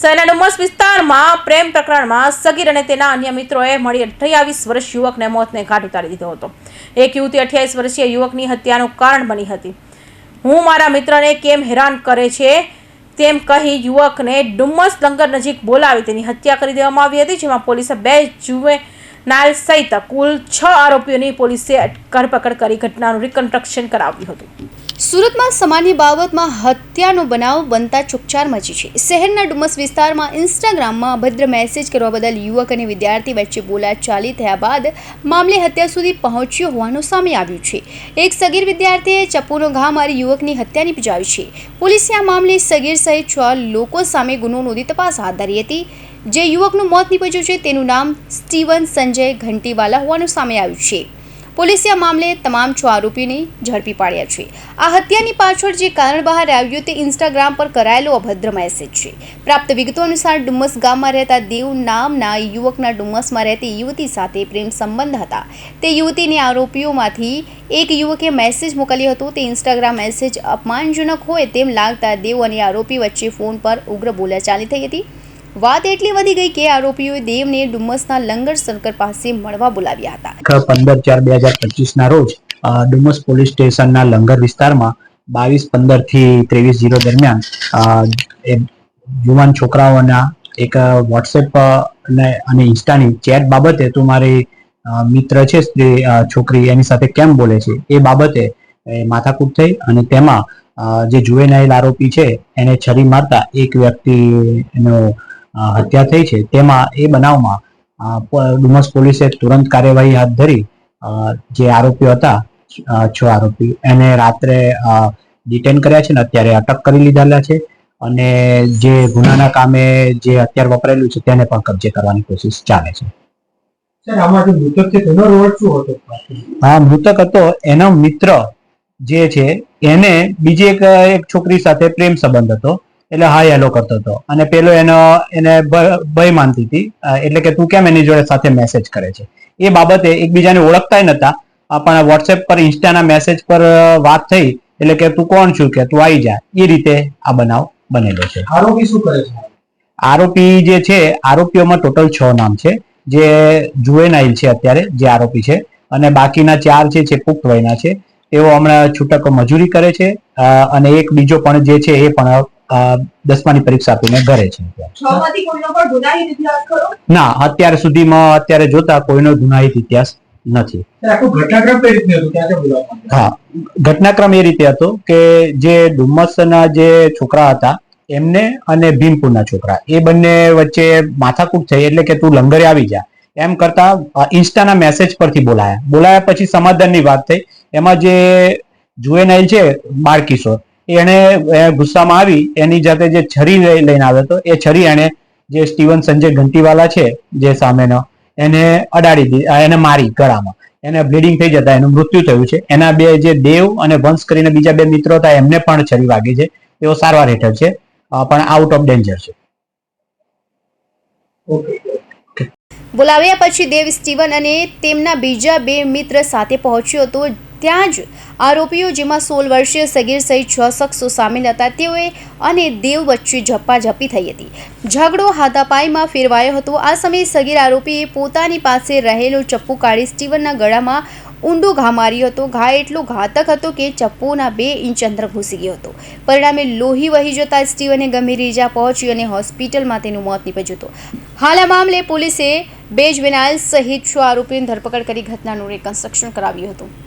શહેરના ડુમસ વિસ્તારમાં પ્રેમ પ્રકરણમાં સગીર અને તેના અન્ય મિત્રોએ મળી અઠ્યાવીસ વર્ષ યુવકને મોતને ઘાટ ઉતારી દીધો હતો. એક યુવતી અઠ્યાવીસ વર્ષીય યુવકની હત્યાનું કારણ બની હતી. હું મારા મિત્રને કેમ હેરાન કરે છે? તેમ કહી યુવકને ડુમ્મસ લંગર નજીક બોલાવી તેની હત્યા કરી દેવામાં આવી હતી, જેમાં પોલીસે બે જુએ નાલ સહિત કુલ છ આરોપીઓની પોલીસે ધરપકડ કરી ઘટનાનું રિકન્સ્ટ્રક્શન કરાવ્યું હતું. સુરતમાં સામાન્ય બાબતમાં હત્યાનો બનાવ બનતા ચુકચાર મચી છે. શહેરના ડુમસ વિસ્તારમાં ઇન્સ્ટાગ્રામમાં અભદ્ર મેસેજ કરવા બદલ યુવક અને વિદ્યાર્થી વચ્ચે બોલાચાલી થયા બાદ મામલે હત્યા સુધી પહોંચ્યો હોવાનું સામે આવ્યું છે. એક સગીર વિદ્યાર્થીએ ચપ્પુનો ઘા મારી યુવકની હત્યા નિપજાવી છે. પોલીસે આ મામલે સગીર સહિત છ લોકો સામે ગુનો નોંધી તપાસ હાથ ધરી હતી. જે યુવકનું મોત નીપજ્યું છે, તેનું નામ સ્ટીવન સંજય ઘંટીવાલા હોવાનું સામે આવ્યું છે. પોલીસે આ મામલે તમામ છ આરોપીને ઝડપી પાડ્યા છે. આ હત્યાની પાછળ જે કારણ બહાર આવ્યું તે ઇન્સ્ટાગ્રામ પર કરાયેલો અભદ્ર મેસેજ છે. પ્રાપ્ત વિગતો અનુસાર, ડુમ્મસ ગામમાં રહેતા દેવ નામના યુવકના ડુમ્મસમાં રહેતી યુવતી સાથે પ્રેમ સંબંધ હતા. તે યુવતીને આરોપીઓમાંથી એક યુવકે મેસેજ મોકલ્યો હતો. તે ઇન્સ્ટાગ્રામ મેસેજ અપમાનજનક હોય તેમ લાગતા દેવ અને આરોપી વચ્ચે ફોન પર ઉગ્ર બોલાચાલી થઈ હતી. વાત એટલી વધી ગઈ કે આરોપીઓએ દેવને ડુમસના લંગર સર્કલ પાસે મળવા બોલાવ્યા હતા. પંદર ચાર બે હજાર પચીસના રોજ ડુમસ પોલીસ સ્ટેશનના લંગર વિસ્તારમાં બાવીસ પંદરથી ત્રેવીસ જીરો દરમિયાન યુવાન છોકરાઓના એક વોટ્સએપ અને ઇન્સ્ટાની ચેટ બાબતે તું મારી મિત્ર છે છોકરી એની સાથે કેમ બોલે છે એ બાબતે માથાકૂટ થઈ અને તેમાં જે જુવેનાઇલ આરોપી છે એને છરી મારતા એક વ્યક્તિનો હત્યા થઈ છે. તેમાં એ બનાવમાં ડુમસ પોલીસે તુરંત કાર્યવાહી હાથ ધરી જે આરોપીઓ હતા છ આરોપી એને રાત્રે ડિટેન કર્યા છે ને અત્યારે અટક કરી લીધેલા છે અને જે ગુનાના કામે જે અત્યારે વપરાયેલું છે તેને પણ કબજે કરવાની કોશિશ ચાલે છે. હતો? મૃતક હતો એનો મિત્ર જે છે એને બીજી એક એક છોકરી સાથે પ્રેમ સંબંધ હતો. એટલે હા હેલો કરતો હતો. અને પેલો એનો એને ભય માનતી હતી. એટલે કે તું કેમ એની જોડે સાથે મેસેજ કરે છે? એ બાબતે એકબીજાને ઓળખતા નતા. પણ વોટ્સએપ પર ઇન્સ્ટાના મેસેજ પર વાત થઈ. એટલે કે તું કોણ છું કે તું આવી જા. એ રીતે આ બનાવ બનેલો છે. આરોપી શું કરે છે? આરોપી જે છે આરોપીઓમાં ટોટલ છ નામ છે. જે જુએનાઇલ છે અત્યારે જે આરોપી છે. અને બાકીના ચાર છે જે પુખ્ત વયના છે. તેઓ હમણાં છૂટક મજૂરી કરે છે. અને એક બીજો પણ જે છે એ પણ દસમાની પરીક્ષા આપીને ઘરે છે ના અત્યાર સુધીમાં અત્યારે જોતા કોઈનો ગુનાહિત ઇતિહાસ નથી. હા ઘટનાક્રમ એ રીતે હતો કે જે ડુમ્મસના જે છોકરા હતા એમને અને ભીમપુરના છોકરા એ બંને વચ્ચે માથાકૂટ થઈ એટલે કે તું લંગરે આવી જા. એમ કરતા ઇન્સ્ટાના મેસેજ પરથી બોલાયા. બોલાયા પછી સમાધાનની વાત થઈ. એમાં જે જુએનાઇલ છે બાળકિશોર એને એ ગુસ્સામાં આવી, એની જાતે જે છરી લઈ- લઈને આવ્યો હતો, એ છરી એને જે સ્ટીવન સંજય ઘંટીવાલા છે, જે સામેનો, એને અડાડી દીધી એને મારી ગળામાં. એને બ્લીડિંગ થઈ જતા, એનું મૃત્યુ થયું છે. એના બે જે દેવ અને વંશ કરીને બીજા બે મિત્રો હતા, એમને પણ છરી વાગી છે. તેઓ સારવાર હેઠળ છે પણ આઉટ ઓફ ડેન્જર છે. બોલાવ્યા પછી દેવ સ્ટીવન અને તેમના બીજા બે મિત્ર સાથે પહોંચ્યો હતો ત્યાં જ આરોપીઓ જેમાં સોળ વર્ષીય સગીર સહિત છ શખ્સો સામેલ હતા, તેઓએ અને દેવ વચ્ચે ઝપાઝપી થઈ હતી. ઝઘડો હાથાપાઈમાં ફેરવાયો હતો. આ સમયે સગીર આરોપીએ પોતાની પાસે રહેલો ચપ્પુ કાઢી સ્ટીવનના ગળામાં ઊંડો ઘા માર્યો હતો. ઘા એટલો ઘાતક હતો કે ચપ્પુના બે ઇંચ અંદર ઘૂસી ગયો હતો. પરિણામે લોહી વહી જતા સ્ટીવને ગંભીર ઇજા પહોંચી અને હોસ્પિટલમાં તેનું મોત નીપજ્યું હતું. હાલ આ મામલે પોલીસે બે વિનાયલ સહિત છ આરોપીની ધરપકડ કરી ઘટનાનું રિકન્સ્ટ્રક્શન કરાવ્યું હતું.